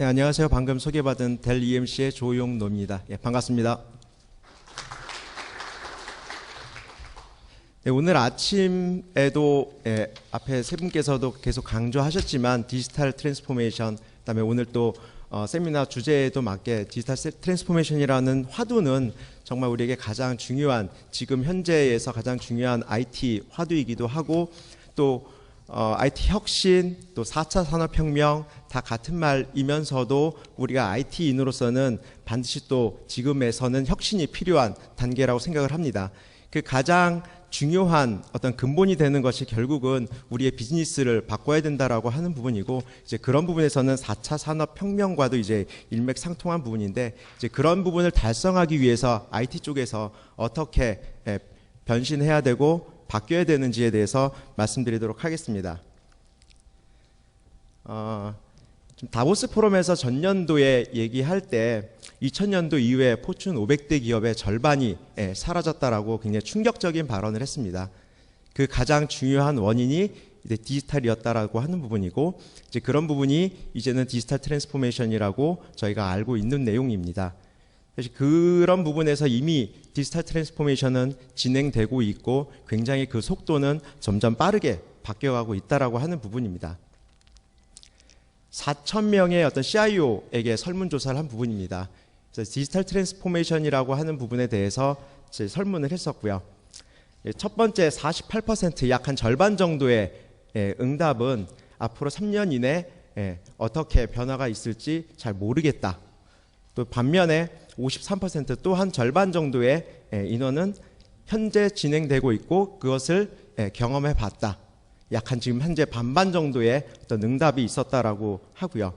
네, 안녕하세요. 방금 소개받은 델 EMC의 조용노입니다. 예, 반갑습니다. 네, 오늘 아침에도 예, 앞에 세 분께서도 계속 강조하셨지만 디지털 트랜스포메이션, 그다음에 오늘 또 어, 세미나 주제에도 맞게 디지털 트랜스포메이션이라는 화두는 정말 우리에게 가장 중요한 지금 현재에서 가장 중요한 IT 화두이기도 하고 또 어, IT 혁신, 또 4차 산업혁명 다 같은 말이면서도 우리가 IT인으로서는 반드시 또 지금에서는 혁신이 필요한 단계라고 생각을 합니다. 그 가장 중요한 어떤 근본이 되는 것이 결국은 우리의 비즈니스를 바꿔야 된다라고 하는 부분이고 이제 그런 부분에서는 4차 산업 혁명과도 이제 일맥상통한 부분인데 이제 그런 부분을 달성하기 위해서 IT 쪽에서 어떻게 변신해야 되고 바뀌어야 되는지에 대해서 말씀드리도록 하겠습니다. 어, 다보스 포럼에서 전년도에 얘기할 때 2000년도 이후에 포춘 500대 기업의 절반이 예, 사라졌다라고 굉장히 충격적인 발언을 했습니다. 그 가장 중요한 원인이 이제 디지털이었다라고 하는 부분이고 이제 그런 부분이 이제는 디지털 트랜스포메이션이라고 저희가 알고 있는 내용입니다. 사실 그런 부분에서 이미 디지털 트랜스포메이션은 진행되고 있고 굉장히 그 속도는 점점 빠르게 바뀌어가고 있다라고 하는 부분입니다. 4천 명의 어떤 CIO에게 설문조사를 한 부분입니다. 그래서 디지털 트랜스포메이션이라고 하는 부분에 대해서 설문을 했었고요. 예, 첫 번째 48%약 한 절반 정도의 예, 응답은 앞으로 3년 이내 예, 어떻게 변화가 있을지 잘 모르겠다. 또 반면에 53%또 한 절반 정도의 인원은 현재 진행되고 있고 그것을 경험해 봤다. 약 한 지금 현재 반반 정도의 어떤 응답이 있었다라고 하고요.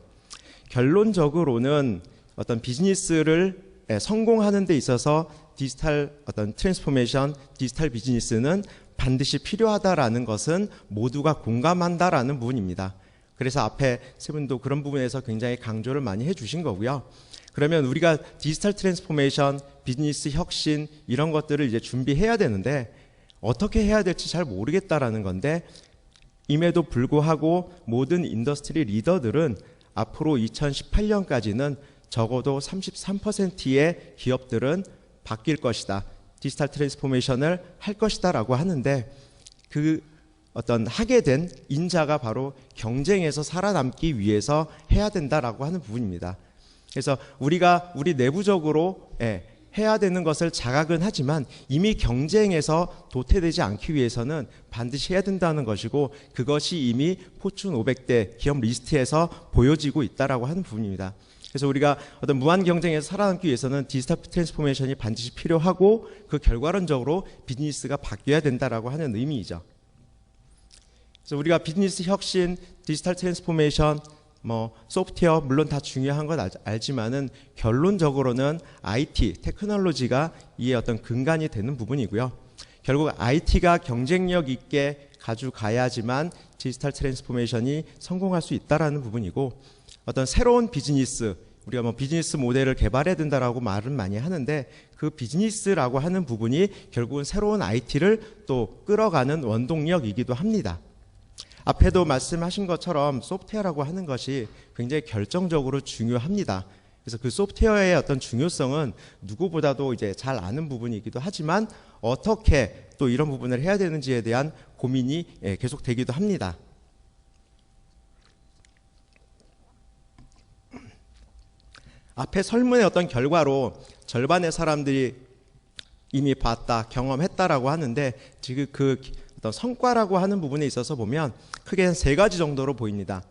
결론적으로는 어떤 비즈니스를 성공하는 데 있어서 디지털 어떤 트랜스포메이션, 디지털 비즈니스는 반드시 필요하다라는 것은 모두가 공감한다라는 부분입니다. 그래서 앞에 세 분도 그런 부분에서 굉장히 강조를 많이 해주신 거고요. 그러면 우리가 디지털 트랜스포메이션, 비즈니스 혁신 이런 것들을 이제 준비해야 되는데 어떻게 해야 될지 잘 모르겠다라는 건데 임에도 불구하고 모든 인더스트리 리더들은 앞으로 2018년까지는 적어도 33%의 기업들은 바뀔 것이다. 디지털 트랜스포메이션을 할 것이다라고 하는데 그 어떤 하게 된 인자가 바로 경쟁에서 살아남기 위해서 해야 된다라고 하는 부분입니다. 그래서 우리가 우리 내부적으로 예, 해야 되는 것을 자각은 하지만 이미 경쟁에서 도태되지 않기 위해서는 반드시 해야 된다는 것이고 그것이 이미 포춘 500대 기업 리스트에서 보여지고 있다라고 하는 부분입니다. 그래서 우리가 어떤 무한 경쟁에서 살아남기 위해서는 디지털 트랜스포메이션이 반드시 필요하고 그 결과론적으로 비즈니스가 바뀌어야 된다라고 하는 의미이죠. 그래서 우리가 비즈니스 혁신, 디지털 트랜스포메이션 뭐 소프트웨어 물론 다 중요한 건 알, 지만은 결론적으로는 IT 테크놀로지가 이에 어떤 근간이 되는 부분이고요. 결국 IT가 경쟁력 있게 가져가야지만 디지털 트랜스포메이션이 성공할 수 있다라는 부분이고 어떤 새로운 비즈니스 우리가 뭐 비즈니스 모델을 개발해야 된다라고 말은 많이 하는데 그 비즈니스라고 하는 부분이 결국은 새로운 IT를 또 끌어가는 원동력이기도 합니다. 앞에도 말씀하신 것처럼 소프트웨어라고 하는 것이 굉장히 결정적으로 중요합니다. 그래서 그 소프트웨어의 어떤 중요성은 누구보다도 이제 잘 아는 부분이기도 하지만 어떻게 또 이런 부분을 해야 되는지에 대한 고민이 예, 계속 되기도 합니다. 앞에 설문의 어떤 결과로 절반의 사람들이 이미 봤다, 경험했다라고 하는데 지금 그 어떤 성과라고 하는 부분에 있어서 보면 크게 세 가지 정도로 보입니다.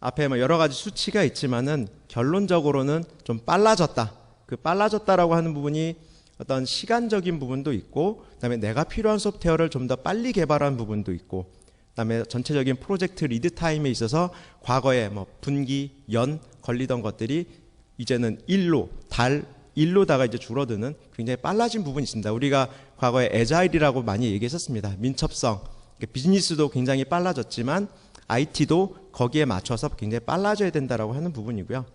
앞에 뭐 여러 가지 수치가 있지만은 결론적으로는 좀 빨라졌다. 그 빨라졌다라고 하는 부분이 어떤 시간적인 부분도 있고, 그다음에 내가 필요한 소프트웨어를 좀 더 빨리 개발한 부분도 있고, 그다음에 전체적인 프로젝트 리드 타임에 있어서 과거에 뭐 분기, 연 걸리던 것들이 이제는 일로 달 일로다가 이제 줄어드는 굉장히 빨라진 부분이 있습니다. 우리가 과거에 에자일이라고 많이 얘기했었습니다. 민첩성, 비즈니스도 굉장히 빨라졌지만 IT도 거기에 맞춰서 굉장히 빨라져야 된다라고 하는 부분이고요.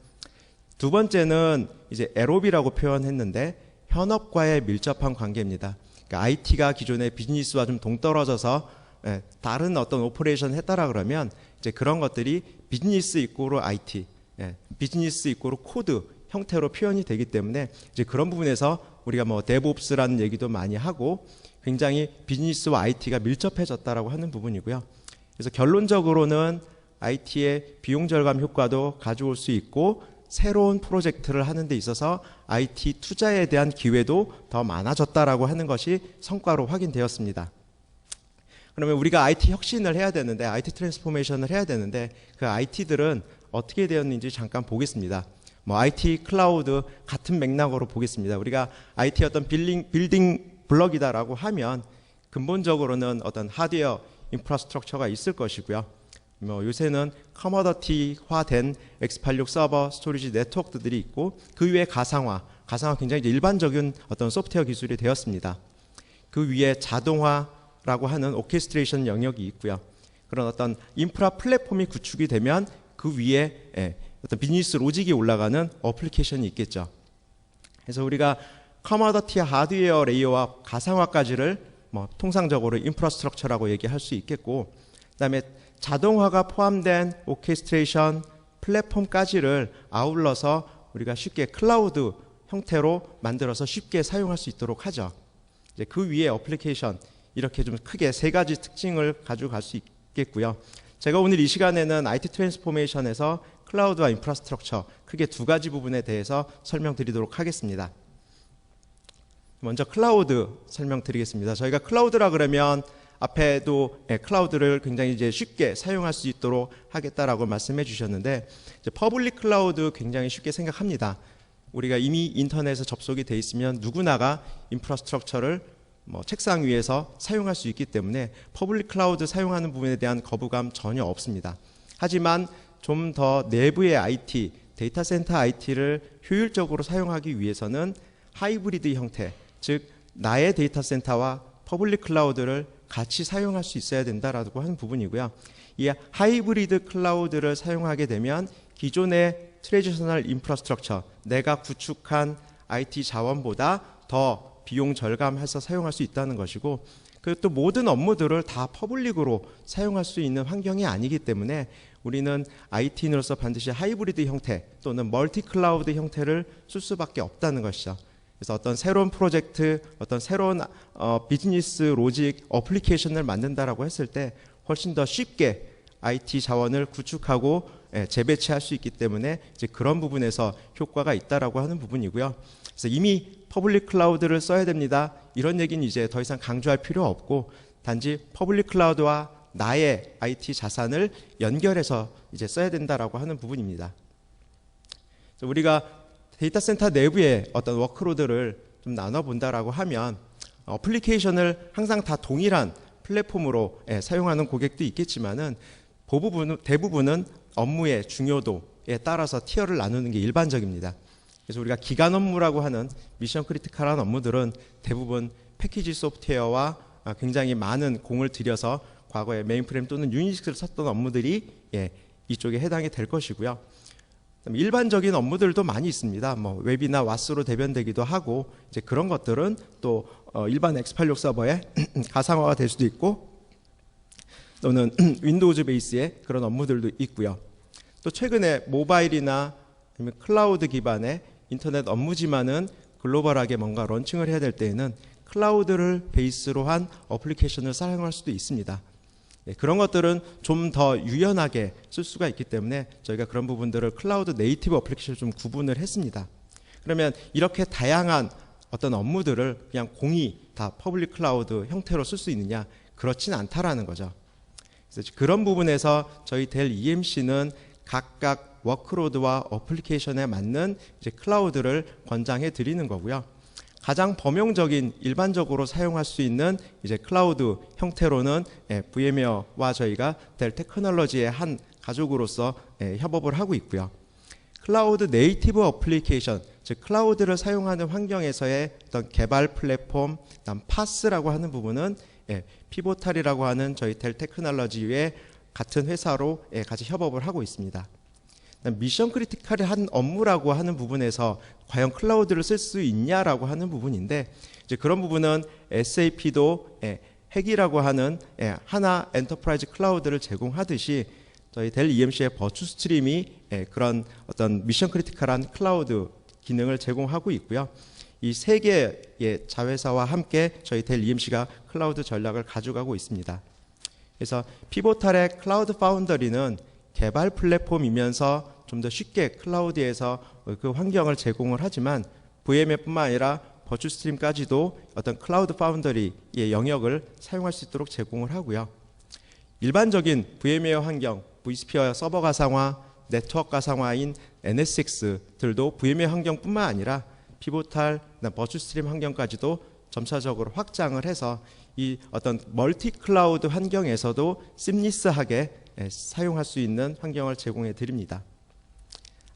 두 번째는 이제 에로비라고 표현했는데 현업과의 밀접한 관계입니다. 그러니까 IT가 기존의 비즈니스와 좀 동떨어져서 예, 다른 어떤 오퍼레이션 했다라 그러면 이제 그런 것들이 비즈니스 이꼬로 IT 예, 비즈니스 이꼬르 코드 형태로 표현이 되기 때문에 이제 그런 부분에서 우리가 뭐 데브옵스라는 얘기도 많이 하고 굉장히 비즈니스와 IT가 밀접해졌다라고 하는 부분이고요. 그래서 결론적으로는 IT의 비용 절감 효과도 가져올 수 있고 새로운 프로젝트를 하는 데 있어서 IT 투자에 대한 기회도 더 많아졌다라고 하는 것이 성과로 확인되었습니다. 그러면 우리가 IT 혁신을 해야 되는데 IT 트랜스포메이션을 해야 되는데 그 IT들은 어떻게 되었는지 잠깐 보겠습니다. 뭐 IT 클라우드 같은 맥락으로 보겠습니다. 우리가 IT 어떤 빌딩 빌딩 블럭이다라고 하면 근본적으로는 어떤 하드웨어 인프라스트럭처가 있을 것이고요. 뭐 요새는 커머더티화된 x86 서버 스토리지 네트워크들이 있고 그 위에 가상화, 가상화 굉장히 일반적인 어떤 소프트웨어 기술이 되었습니다. 그 위에 자동화라고 하는 오케스트레이션 영역이 있고요. 그런 어떤 인프라 플랫폼이 구축이 되면 그 위에 예, 어떤 비즈니스 로직이 올라가는 어플리케이션이 있겠죠. 그래서 우리가 커머더티 하드웨어 레이어와 가상화까지를 뭐 통상적으로 인프라스트럭처라고 얘기할 수 있겠고 그다음에 자동화가 포함된 오케스트레이션 플랫폼까지를 아울러서 우리가 쉽게 클라우드 형태로 만들어서 쉽게 사용할 수 있도록 하죠. 이제 그 위에 어플리케이션 이렇게 좀 크게 세 가지 특징을 가지고 갈 수 있겠고요. 제가 오늘 이 시간에는 IT 트랜스포메이션에서 클라우드와 인프라스트럭처 크게 두 가지 부분에 대해서 설명드리도록 하겠습니다. 먼저 클라우드 설명드리겠습니다. 저희가 클라우드라 그러면 앞에도 예, 클라우드를 굉장히 이제 쉽게 사용할 수 있도록 하겠다라고 말씀해 주셨는데 퍼블릭 클라우드 굉장히 쉽게 생각합니다. 우리가 이미 인터넷에 접속이 돼 있으면 누구나가 인프라스트럭처를 뭐 책상 위에서 사용할 수 있기 때문에 퍼블릭 클라우드 사용하는 부분에 대한 거부감 전혀 없습니다. 하지만 좀 더 내부의 IT, 데이터 센터 IT를 효율적으로 사용하기 위해서는 하이브리드 형태, 즉 나의 데이터 센터와 퍼블릭 클라우드를 같이 사용할 수 있어야 된다라고 하는 부분이고요. 이 하이브리드 클라우드를 사용하게 되면 기존의 트레디셔널 인프라스트럭처 내가 구축한 IT 자원보다 더 비용 절감해서 사용할 수 있다는 것이고 그리고 또 모든 업무들을 다 퍼블릭으로 사용할 수 있는 환경이 아니기 때문에 우리는 IT인으로서 반드시 하이브리드 형태 또는 멀티 클라우드 형태를 쓸 수밖에 없다는 것이죠. 그래서 어떤 새로운 프로젝트, 어떤 새로운 어, 비즈니스 로직 어플리케이션을 만든다라고 했을 때 훨씬 더 쉽게 IT 자원을 구축하고 예, 재배치할 수 있기 때문에 이제 그런 부분에서 효과가 있다라고 하는 부분이고요. 그래서 이미 퍼블릭 클라우드를 써야 됩니다. 이런 얘기는 이제 더 이상 강조할 필요 없고 단지 퍼블릭 클라우드와 나의 IT 자산을 연결해서 이제 써야 된다라고 하는 부분입니다. 우리가 데이터 센터 내부의 어떤 워크로드를 좀 나눠 본다라고 하면 어플리케이션을 항상 다 동일한 플랫폼으로 예, 사용하는 고객도 있겠지만은 대부분은, 대부분은 업무의 중요도에 따라서 티어를 나누는 게 일반적입니다. 그래서 우리가 기간 업무라고 하는 미션 크리티컬한 업무들은 대부분 패키지 소프트웨어와 아, 굉장히 많은 공을 들여서 과거에 메인프레임 또는 유니스를 썼던 업무들이 예, 이쪽에 해당이 될 것이고요. 일반적인 업무들도 많이 있습니다. 뭐 웹이나 왓스로 대변되기도 하고 이제 그런 것들은 또 어, 일반 X86 서버에 가상화가 될 수도 있고 또는 윈도우즈 베이스의 그런 업무들도 있고요. 또 최근에 모바일이나 클라우드 기반의 인터넷 업무지만은 글로벌하게 뭔가 런칭을 해야 될 때에는 클라우드를 베이스로 한 어플리케이션을 사용할 수도 있습니다. 네, 그런 것들은 좀 더 유연하게 쓸 수가 있기 때문에 저희가 그런 부분들을 클라우드 네이티브 어플리케이션을 좀 구분을 했습니다. 그러면 이렇게 다양한 어떤 업무들을 그냥 공이 다 퍼블릭 클라우드 형태로 쓸 수 있느냐? 그렇진 않다라는 거죠. 그래서 그런 부분에서 저희 델 EMC는 각각 워크로드와 어플리케이션에 맞는 이제 클라우드를 권장해 드리는 거고요. 가장 범용적인 일반적으로 사용할 수 있는 이제 클라우드 형태로는 예, VMware와 저희가 델 테크놀로지의 한 가족으로서 예, 협업을 하고 있고요. 클라우드 네이티브 어플리케이션, 즉 클라우드를 사용하는 환경에서의 어떤 개발 플랫폼, 다음 파스라고 하는 부분은 예, 피보탈이라고 하는 저희 델 테크놀로지의 같은 회사로 같이 협업을 하고 있습니다. 미션 크리티컬한 업무라고 하는 부분에서 과연 클라우드를 쓸 수 있냐라고 하는 부분인데 이제 그런 부분은 SAP도 예, 핵이라고 하는 예, 하나 엔터프라이즈 클라우드를 제공하듯이 저희 델 EMC의 버추 스트림이 예, 그런 어떤 미션 크리티컬한 클라우드 기능을 제공하고 있고요. 이 세 개의 자회사와 함께 저희 델 EMC가 클라우드 전략을 가져가고 있습니다. 그래서 피보탈의 클라우드 파운더리는 개발 플랫폼이면서 좀 더 쉽게 클라우드에서 그 환경을 제공을 하지만 VM뿐만 아니라 버추 스트림까지도 어떤 클라우드 파운더리의 영역을 사용할 수 있도록 제공을 하고요. 일반적인 VM웨어 환경, vSphere 서버 가상화, 네트워크 가상화인 NSX들도 VM웨어 환경뿐만 아니라 피보탈, 버추 스트림 환경까지도 점차적으로 확장을 해서 이 어떤 멀티 클라우드 환경에서도 심리스하게 예, 사용할 수 있는 환경을 제공해 드립니다.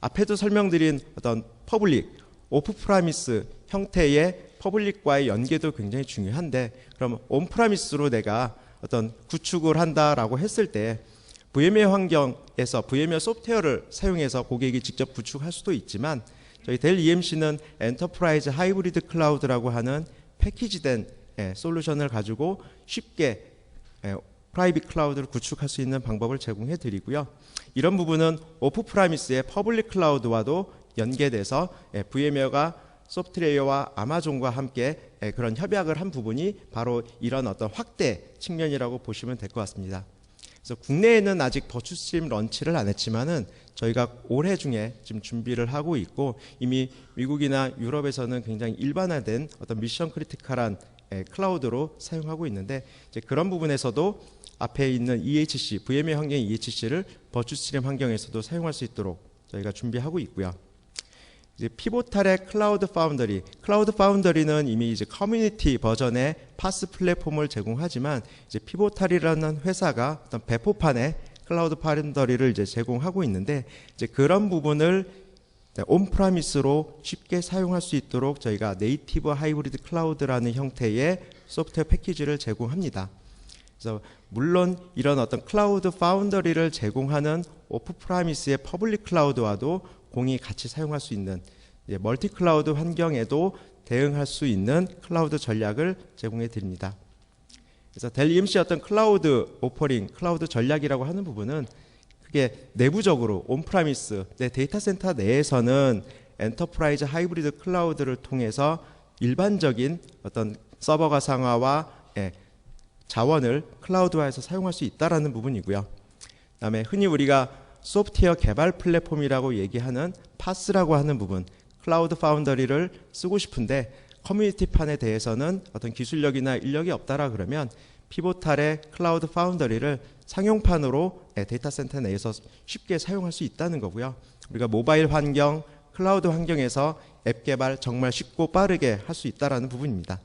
앞에도 설명드린 어떤 퍼블릭, 오프 프라미스 형태의 퍼블릭과의 연계도 굉장히 중요한데 그럼 온 프라미스로 내가 어떤 구축을 한다라고 했을 때 VMware 환경에서 VMware 소프트웨어를 사용해서 고객이 직접 구축할 수도 있지만 저희 델 EMC는 엔터프라이즈 하이브리드 클라우드라고 하는 패키지된 예, 솔루션을 가지고 쉽게 예, 프라이빗 클라우드를 구축할 수 있는 방법을 제공해 드리고요. 이런 부분은 오프 프라미스의 퍼블릭 클라우드와도 연계돼서 예, VM웨어가 소프트웨어와 아마존과 함께 예, 그런 협약을 한 부분이 바로 이런 어떤 확대 측면이라고 보시면 될 것 같습니다. 그래서 국내에는 아직 버추스트림 런치를 안 했지만은 저희가 올해 중에 지금 준비를 하고 있고 이미 미국이나 유럽에서는 굉장히 일반화된 어떤 미션 크리티컬한 예, 클라우드로 사용하고 있는데 그런 부분에서도 앞에 있는 EHC, VMware 환경 EHC를 버추스트림 환경에서도 사용할 수 있도록 저희가 준비하고 있고요. 이제 피보탈의 클라우드 파운더리, 클라우드 파운더리는 이미 이제 커뮤니티 버전의 파스 플랫폼을 제공하지만 이제 피보탈이라는 회사가 어떤 배포판의 클라우드 파운더리를 이제 제공하고 있는데 이제 그런 부분을 온프라미스로 쉽게 사용할 수 있도록 저희가 네이티브 하이브리드 클라우드라는 형태의 소프트웨어 패키지를 제공합니다. 그래서 물론 이런 어떤 클라우드 파운더리를 제공하는 오프 프라미스의 퍼블릭 클라우드와도 공이 같이 사용할 수 있는 멀티 클라우드 환경에도 대응할 수 있는 클라우드 전략을 제공해 드립니다. 그래서 델 EMC 어떤 클라우드 오퍼링, 클라우드 전략이라고 하는 부분은 그게 내부적으로 온프라미스 내 데이터 센터 내에서는 엔터프라이즈 하이브리드 클라우드를 통해서 일반적인 어떤 서버 가 상화와 예, 자원을 클라우드화해서 사용할 수 있다라는 부분이고요. 그다음에 흔히 우리가 소프트웨어 개발 플랫폼이라고 얘기하는 파스라고 하는 부분, 클라우드 파운더리를 쓰고 싶은데 커뮤니티판에 대해서는 어떤 기술력이나 인력이 없다라 그러면 피보탈의 클라우드 파운더리를 상용판으로 데이터 센터 내에서 쉽게 사용할 수 있다는 거고요. 우리가 모바일 환경, 클라우드 환경에서 앱 개발 정말 쉽고 빠르게 할 수 있다라는 부분입니다.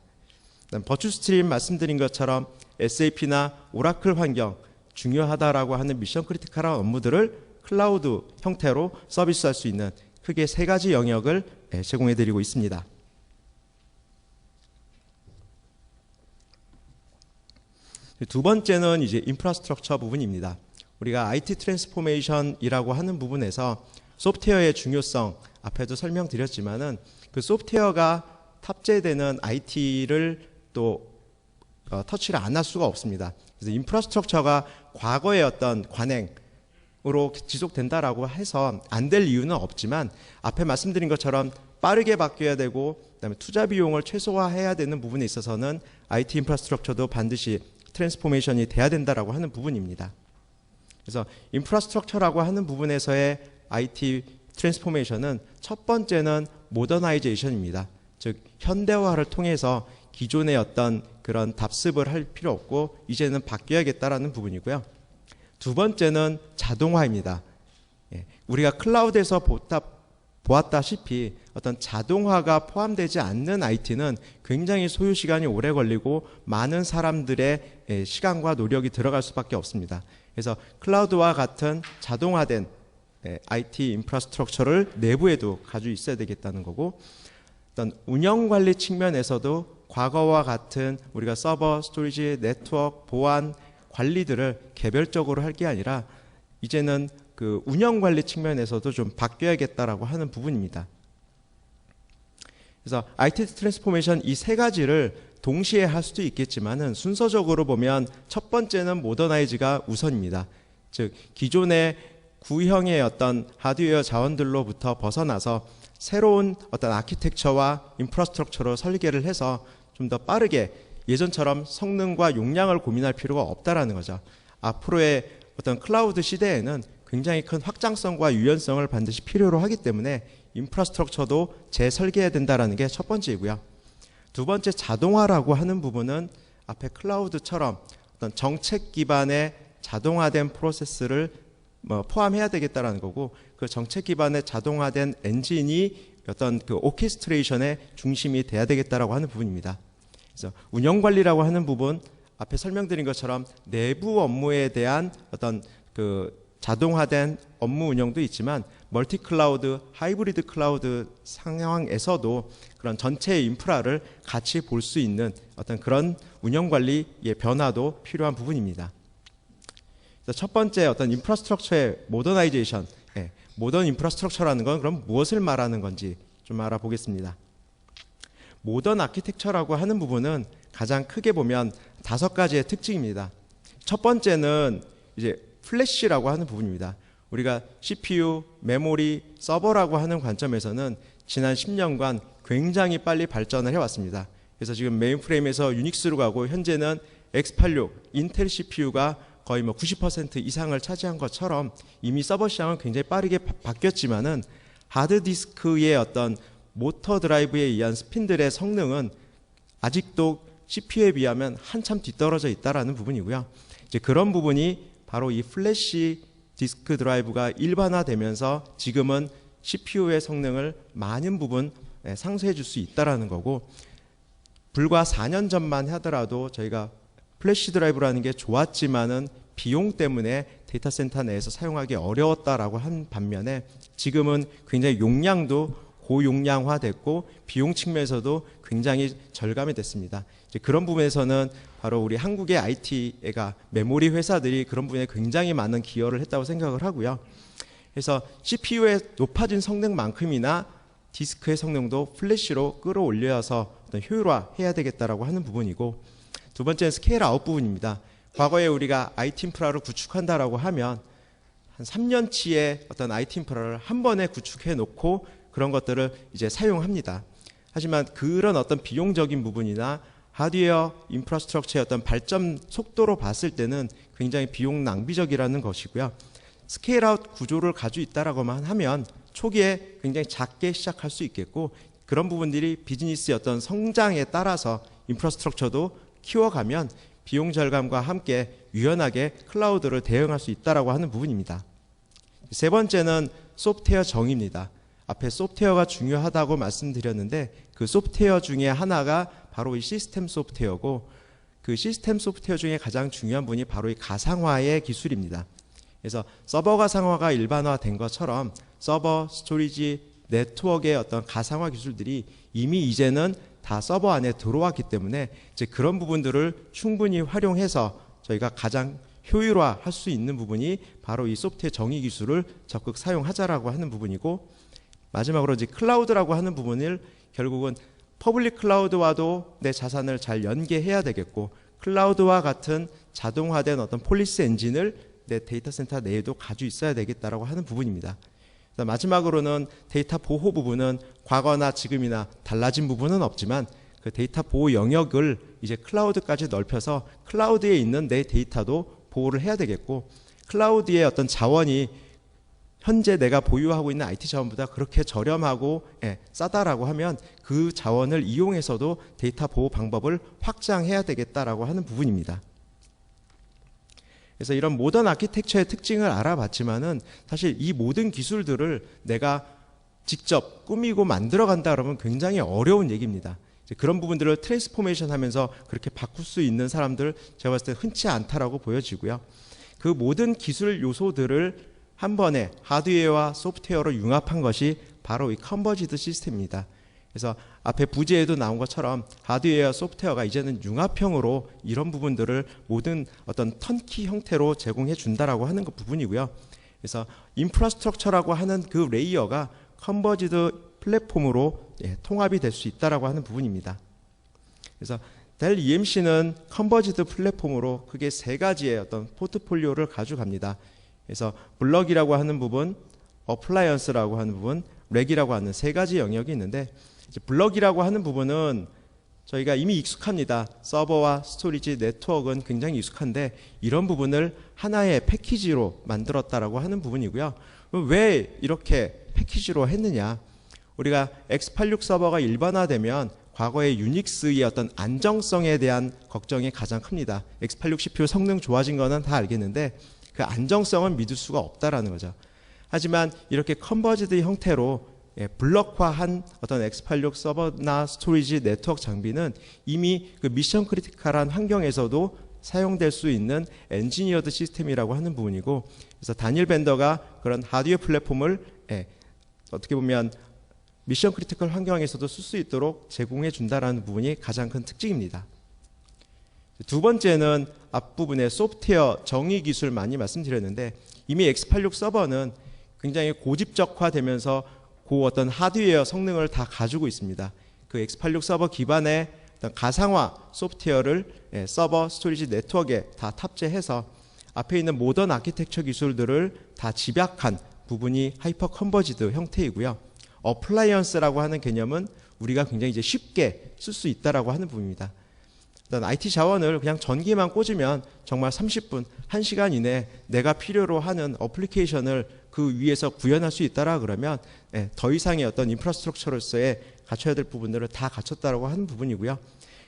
버추 스트림 말씀드린 것처럼 SAP나 오라클 환경 중요하다라고 하는 미션 크리티컬한 업무들을 클라우드 형태로 서비스할 수 있는 크게 세 가지 영역을 제공해 드리고 있습니다. 두 번째는 이제 인프라스트럭처 부분입니다. 우리가 IT 트랜스포메이션이라고 하는 부분에서 소프트웨어의 중요성 앞에도 설명드렸지만은 그 소프트웨어가 탑재되는 IT를 또 어, 터치를 안 할 수가 없습니다. 그래서 인프라스트럭처가 과거의 어떤 관행으로 지속된다라고 해서 안 될 이유는 없지만 앞에 말씀드린 것처럼 빠르게 바뀌어야 되고 그다음에 투자 비용을 최소화해야 되는 부분에 있어서는 IT 인프라스트럭처도 반드시 트랜스포메이션이 돼야 된다라고 하는 부분입니다. 그래서 인프라스트럭처라고 하는 부분에서의 IT 트랜스포메이션은 첫 번째는 모더나이제이션입니다. 즉 현대화를 통해서 기존의 어떤 그런 답습을 할 필요 없고 이제는 바뀌어야겠다라는 부분이고요. 두 번째는 자동화입니다. 예, 우리가 클라우드에서 보다, 보았다시피 어떤 자동화가 포함되지 않는 IT는 굉장히 소요 시간이 오래 걸리고 많은 사람들의 예, 시간과 노력이 들어갈 수밖에 없습니다. 그래서 클라우드와 같은 자동화된 IT 예, 인프라스트럭처를 내부에도 가지고 있어야 되겠다는 거고 어떤 운영 관리 측면에서도 과거와 같은 우리가 서버, 스토리지, 네트워크, 보안 관리들을 개별적으로 할 게 아니라 이제는 그 운영 관리 측면에서도 좀 바뀌어야겠다라고 하는 부분입니다. 그래서 IT 트랜스포메이션 이 세 가지를 동시에 할 수도 있겠지만은 순서적으로 보면 첫 번째는 모더나이즈가 우선입니다. 즉 기존의 구형의 어떤 하드웨어 자원들로부터 벗어나서 새로운 어떤 아키텍처와 인프라스트럭처로 설계를 해서 좀 더 빠르게 예전처럼 성능과 용량을 고민할 필요가 없다라는 거죠. 앞으로의 어떤 클라우드 시대에는 굉장히 큰 확장성과 유연성을 반드시 필요로 하기 때문에 인프라스트럭처도 재설계해야 된다라는 게 첫 번째이고요. 두 번째 자동화라고 하는 부분은 앞에 클라우드처럼 어떤 정책 기반의 자동화된 프로세스를 뭐 포함해야 되겠다라는 거고 그 정책 기반의 자동화된 엔진이 어떤 그 오케스트레이션의 중심이 돼야 되겠다라고 하는 부분입니다. 그래서 운영 관리라고 하는 부분 앞에 설명드린 것처럼 내부 업무에 대한 어떤 그 자동화된 업무 운영도 있지만 멀티 클라우드, 하이브리드 클라우드 상황에서도 그런 전체 인프라를 같이 볼 수 있는 어떤 그런 운영 관리의 변화도 필요한 부분입니다. 첫 번째 어떤 인프라스트럭처의 모더나이제이션, 예, 모던 인프라스트럭처라는 건 그럼 무엇을 말하는 건지 좀 알아보겠습니다. 모던 아키텍처라고 하는 부분은 가장 크게 보면 다섯 가지의 특징입니다. 첫 번째는 이제 플래시라고 하는 부분입니다. 우리가 CPU, 메모리, 서버라고 하는 관점에서는 지난 10년간 굉장히 빨리 발전을 해왔습니다. 그래서 지금 메인프레임에서 유닉스로 가고 현재는 x86 인텔 CPU가 거의 뭐 90% 이상을 차지한 것처럼 이미 서버 시장은 굉장히 빠르게 바, 뀌었지만은 하드디스크의 어떤 모터 드라이브에 의한 스핀들의 성능은 아직도 CPU에 비하면 한참 뒤떨어져 있다라는 부분이고요. 이제 그런 부분이 바로 이 플래시 디스크 드라이브가 일반화되면서 지금은 CPU의 성능을 많은 부분 예, 상쇄해 줄 수 있다라는 거고 불과 4년 전만 하더라도 저희가 플래시 드라이브라는 게 좋았지만은 비용 때문에 데이터 센터 내에서 사용하기 어려웠다라고 한 반면에 지금은 굉장히 용량도 고용량화 됐고 비용 측면에서도 굉장히 절감이 됐습니다. 이제 그런 부분에서는 바로 우리 한국의 IT가 메모리 회사들이 그런 부분에 굉장히 많은 기여를 했다고 생각을 하고요. 그래서 CPU의 높아진 성능만큼이나 디스크의 성능도 플래시로 끌어올려서 어떤 효율화해야 되겠다라고 하는 부분이고 두 번째는 스케일 아웃 부분입니다. 과거에 우리가 IT 인프라를 구축한다라고 하면 한 3년치의 어떤 IT 인프라를 한 번에 구축해 놓고 그런 것들을 이제 사용합니다. 하지만 그런 어떤 비용적인 부분이나 하드웨어 인프라스트럭처의 어떤 발전 속도로 봤을 때는 굉장히 비용 낭비적이라는 것이고요. 스케일 아웃 구조를 가지고 있다라고만 하면 초기에 굉장히 작게 시작할 수 있겠고 그런 부분들이 비즈니스의 어떤 성장에 따라서 인프라스트럭처도 키워가면 비용 절감과 함께 유연하게 클라우드를 대응할 수 있다라고 하는 부분입니다. 세 번째는 소프트웨어 정의입니다. 앞에 소프트웨어가 중요하다고 말씀드렸는데 그 소프트웨어 중에 하나가 바로 이 시스템 소프트웨어고 그 시스템 소프트웨어 중에 가장 중요한 분이 바로 이 가상화의 기술입니다. 그래서 서버 가상화가 일반화된 것처럼 서버, 스토리지, 네트워크의 어떤 가상화 기술들이 이미 이제는 다 서버 안에 들어왔기 때문에 이제 그런 부분들을 충분히 활용해서 저희가 가장 효율화 할 수 있는 부분이 바로 이 소프트웨어 정의 기술을 적극 사용하자라고 하는 부분이고 마지막으로 이제 클라우드라고 하는 부분을 결국은 퍼블릭 클라우드와도 내 자산을 잘 연계해야 되겠고 클라우드와 같은 자동화된 어떤 폴리스 엔진을 내 데이터 센터 내에도 가지고 있어야 되겠다라고 하는 부분입니다. 마지막으로는 데이터 보호 부분은 과거나 지금이나 달라진 부분은 없지만 그 데이터 보호 영역을 이제 클라우드까지 넓혀서 클라우드에 있는 내 데이터도 보호를 해야 되겠고 클라우드의 어떤 자원이 현재 내가 보유하고 있는 IT 자원보다 그렇게 저렴하고 예, 싸다라고 하면 그 자원을 이용해서도 데이터 보호 방법을 확장해야 되겠다라고 하는 부분입니다. 그래서 이런 모던 아키텍처의 특징을 알아봤지만은 사실 이 모든 기술들을 내가 직접 꾸미고 만들어 간다 그러면 굉장히 어려운 얘기입니다. 그런 부분들을 트랜스포메이션 하면서 그렇게 바꿀 수 있는 사람들 제가 봤을 때 흔치 않다라고 보여지고요. 그 모든 기술 요소들을 한 번에 하드웨어와 소프트웨어로 융합한 것이 바로 이 컨버지드 시스템입니다. 그래서 앞에 부제에도 나온 것처럼 하드웨어 소프트웨어가 이제는 융합형으로 이런 부분들을 모든 어떤 턴키 형태로 제공해 준다라고 하는 것 부분이고요. 그래서 인프라스트럭처라고 하는 그 레이어가 컨버지드 플랫폼으로 예, 통합이 될 수 있다라고 하는 부분입니다. 그래서 델 EMC는 컨버지드 플랫폼으로 크게 세 가지의 어떤 포트폴리오를 가져갑니다. 그래서 블럭이라고 하는 부분, 어플라이언스라고 하는 부분, 렉이라고 하는 세 가지 영역이 있는데 블럭이라고 하는 부분은 저희가 이미 익숙합니다. 서버와 스토리지, 네트워크는 굉장히 익숙한데 이런 부분을 하나의 패키지로 만들었다라고 하는 부분이고요. 왜 이렇게 패키지로 했느냐? 우리가 x86 서버가 일반화되면 과거의 유닉스의 어떤 안정성에 대한 걱정이 가장 큽니다. x86 CPU 성능 좋아진 거는 다 알겠는데 그 안정성은 믿을 수가 없다라는 거죠. 하지만 이렇게 컨버지드 형태로 예, 블럭화한 어떤 x86 서버나 스토리지 네트워크 장비는 이미 그 미션 크리티컬한 환경에서도 사용될 수 있는 엔지니어드 시스템이라고 하는 부분이고 그래서 다니엘 벤더가 그런 하드웨어 플랫폼을 예, 어떻게 보면 미션 크리티컬 환경에서도 쓸 수 있도록 제공해 준다라는 부분이 가장 큰 특징입니다. 두 번째는 앞부분에 소프트웨어 정의 기술 많이 말씀드렸는데 이미 x86 서버는 굉장히 고집적화되면서 그 어떤 하드웨어 성능을 다 가지고 있습니다. 그 x86 서버 기반의 가상화 소프트웨어를 예, 서버 스토리지 네트워크에 다 탑재해서 앞에 있는 모던 아키텍처 기술들을 다 집약한 부분이 하이퍼 컨버지드 형태이고요. 어플라이언스라고 하는 개념은 우리가 굉장히 이제 쉽게 쓸 수 있다라고 하는 부분입니다. 일단 IT 자원을 그냥 전기만 꽂으면 정말 30분, 1시간 이내 내가 필요로 하는 어플리케이션을 그 위에서 구현할 수 있다라 그러면 예, 더 이상의 어떤 인프라스트럭처로서의 갖춰야 될 부분들을 다 갖췄다라고 하는 부분이고요.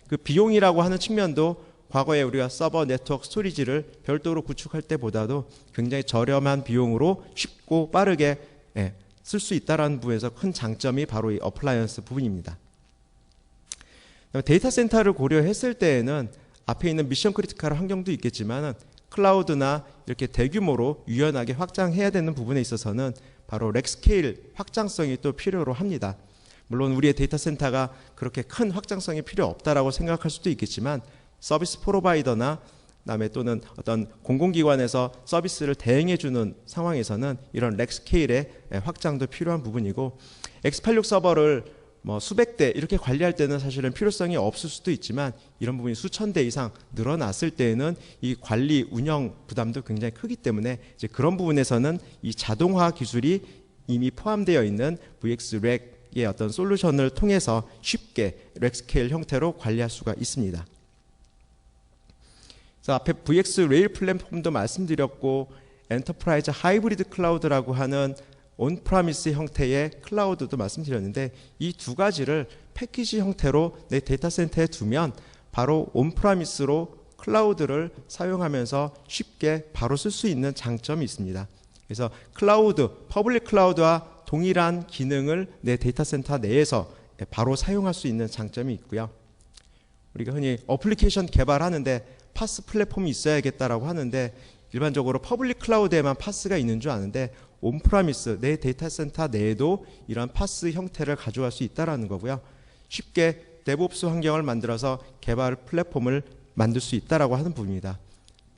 그 비용이라고 하는 측면도 과거에 우리가 서버 네트워크 스토리지를 별도로 구축할 때보다도 굉장히 저렴한 비용으로 쉽고 빠르게 예, 쓸수 있다라는 부분에서 큰 장점이 바로 이 어플라이언스 부분입니다. 데이터 센터를 고려했을 때에는 앞에 있는 미션 크리티컬 환경도 있겠지만 클라우드나 이렇게 대규모로 유연하게 확장해야 되는 부분에 있어서는 바로 렉 스케일 확장성이 또 필요로 합니다. 물론 우리의 데이터 센터가 그렇게 큰 확장성이 필요 없다라고 생각할 수도 있겠지만 서비스 프로바이더나 그다음에 또는 어떤 공공기관에서 서비스를 대행해 주는 상황에서는 이런 렉 스케일의 확장도 필요한 부분이고 x86 서버를 뭐 수백 대 이렇게 관리할 때는 사실은 필요성이 없을 수도 있지만 이런 부분이 수천 대 이상 늘어났을 때에는 이 관리 운영 부담도 굉장히 크기 때문에 이제 그런 부분에서는 이 자동화 기술이 이미 포함되어 있는 VX 렉의 어떤 솔루션을 통해서 쉽게 렉 스케일 형태로 관리할 수가 있습니다. 앞에 VX 레일 플랫폼도 말씀드렸고 엔터프라이즈 하이브리드 클라우드라고 하는 온프라미스 형태의 클라우드도 말씀드렸는데 이 두 가지를 패키지 형태로 내 데이터 센터에 두면 바로 온프라미스로 클라우드를 사용하면서 쉽게 바로 쓸 수 있는 장점이 있습니다. 그래서 클라우드, 퍼블릭 클라우드와 동일한 기능을 내 데이터 센터 내에서 바로 사용할 수 있는 장점이 있고요. 우리가 흔히 어플리케이션 개발하는데 파스 플랫폼이 있어야겠다라고 하는데 일반적으로 퍼블릭 클라우드에만 파스가 있는 줄 아는데 온프라미스 내 데이터 센터 내에도 이런 파스 형태를 가져갈 수 있다라는 거고요. 쉽게 데브옵스 환경을 만들어서 개발 플랫폼을 만들 수 있다라고 하는 부분입니다.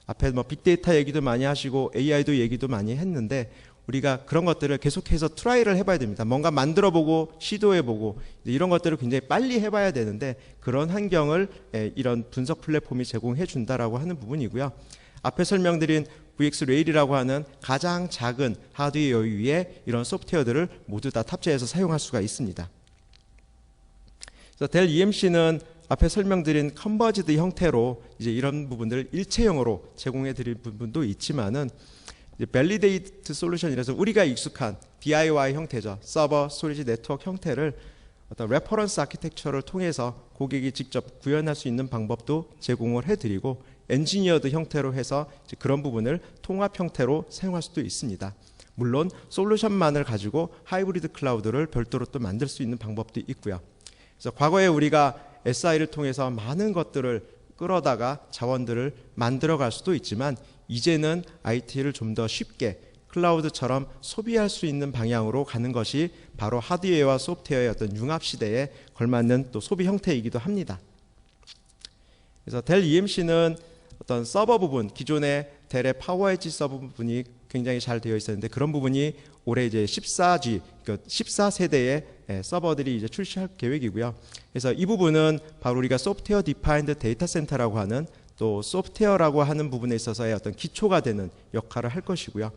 앞에 뭐 빅데이터 얘기도 많이 하시고 AI도 얘기도 많이 했는데 우리가 그런 것들을 계속해서 트라이를 해봐야 됩니다. 뭔가 만들어보고 시도해보고 이런 것들을 굉장히 빨리 해봐야 되는데 그런 환경을 이런 분석 플랫폼이 제공해 준다라고 하는 부분이고요. 앞에 설명드린 VX 레일이라고 하는 가장 작은 하드웨어 위에 이런 소프트웨어들을 모두 다 탑재해서 사용할 수가 있습니다. 그래서 델 EMC는 앞에 설명드린 컨버지드 형태로 이제 이런 부분들을 일체형으로 제공해 드릴 부분도 있지만은 밸리데이트 솔루션이라서 우리가 익숙한 DIY 형태죠. 서버, 스토리지 네트워크 형태를 어떤 레퍼런스 아키텍처를 통해서 고객이 직접 구현할 수 있는 방법도 제공을 해드리고 엔지니어드 형태로 해서 그런 부분을 통합 형태로 사용할 수도 있습니다. 물론 솔루션만을 가지고 하이브리드 클라우드를 별도로 또 만들 수 있는 방법도 있고요. 그래서 과거에 우리가 SI를 통해서 많은 것들을 끌어다가 자원들을 만들어 갈 수도 있지만 이제는 IT를 좀 더 쉽게 클라우드처럼 소비할 수 있는 방향으로 가는 것이 바로 하드웨어와 소프트웨어의 어떤 융합 시대에 걸맞는 또 소비 형태이기도 합니다. 그래서 델 EMC는 어떤 서버 부분 기존의 델의 파워 엣지 서버 부분이 굉장히 잘 되어 있었는데 그런 부분이 올해 이제 14G 그 14세대의 서버들이 이제 출시할 계획이고요. 그래서 이 부분은 바로 우리가 소프트웨어 디파인드 데이터 센터라고 하는 또 소프트웨어라고 하는 부분에 있어서의 어떤 기초가 되는 역할을 할 것이고요.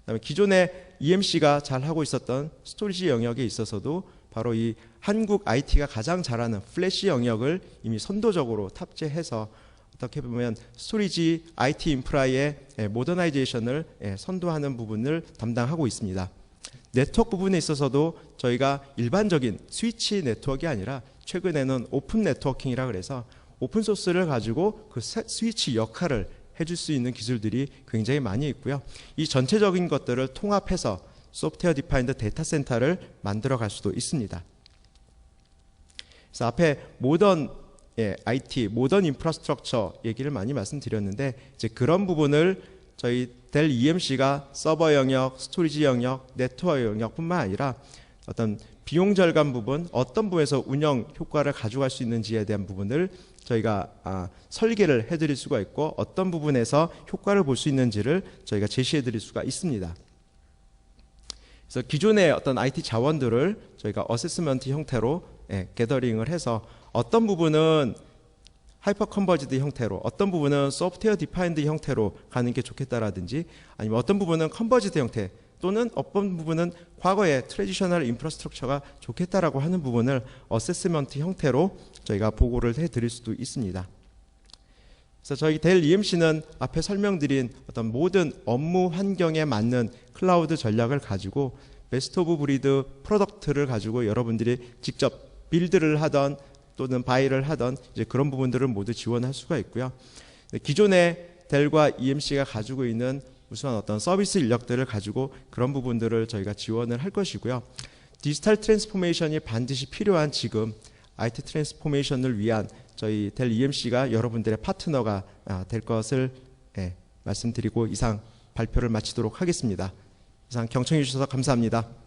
그다음에 기존에 EMC가 잘 하고 있었던 스토리지 영역에 있어서도 바로 이 한국 IT가 가장 잘하는 플래시 영역을 이미 선도적으로 탑재해서 어떻게 보면 스토리지 IT 인프라의 예, 모더나이제이션을 예, 선도하는 부분을 담당하고 있습니다. 네트워크 부분에 있어서도 저희가 일반적인 스위치 네트워크가 아니라 최근에는 오픈 네트워킹이라 그래서 오픈 소스를 가지고 그 스위치 역할을 해줄 수 있는 기술들이 굉장히 많이 있고요. 이 전체적인 것들을 통합해서 소프트웨어 디파인드 데이터 센터를 만들어 갈 수도 있습니다. 그래서 앞에 모던 예, IT, 모던 인프라스트럭처 얘기를 많이 말씀드렸는데 이제 그런 부분을 저희 델 EMC가 서버 영역, 스토리지 영역, 네트워크 영역뿐만 아니라 어떤 비용 절감 부분, 어떤 부분에서 운영 효과를 가져갈 수 있는지에 대한 부분을 저희가 아, 설계를 해드릴 수가 있고 어떤 부분에서 효과를 볼 수 있는지를 저희가 제시해드릴 수가 있습니다. 그래서 기존의 어떤 IT 자원들을 저희가 어세스먼트 형태로 예, 게더링을 해서 어떤 부분은 하이퍼 컨버지드 형태로 어떤 부분은 소프트웨어 디파인드 형태로 가는 게 좋겠다라든지 아니면 어떤 부분은 컨버지드 형태 또는 어떤 부분은 과거의 트레디셔널 인프라스트럭처가 좋겠다라고 하는 부분을 어세스먼트 형태로 저희가 보고를 해 드릴 수도 있습니다. 그래서 저희 델 EMC는 앞에 설명드린 어떤 모든 업무 환경에 맞는 클라우드 전략을 가지고 베스트 오브 브리드 프로덕트를 가지고 여러분들이 직접 빌드를 하던 또는 바이를 하던 이제 그런 부분들을 모두 지원할 수가 있고요. 기존의 델과 EMC가 가지고 있는 우수한 어떤 서비스 인력들을 가지고 그런 부분들을 저희가 지원을 할 것이고요. 디지털 트랜스포메이션이 반드시 필요한 지금 IT 트랜스포메이션을 위한 저희 델 EMC가 여러분들의 파트너가 아, 될 것을 예, 말씀드리고 이상 발표를 마치도록 하겠습니다. 이상 경청해 주셔서 감사합니다.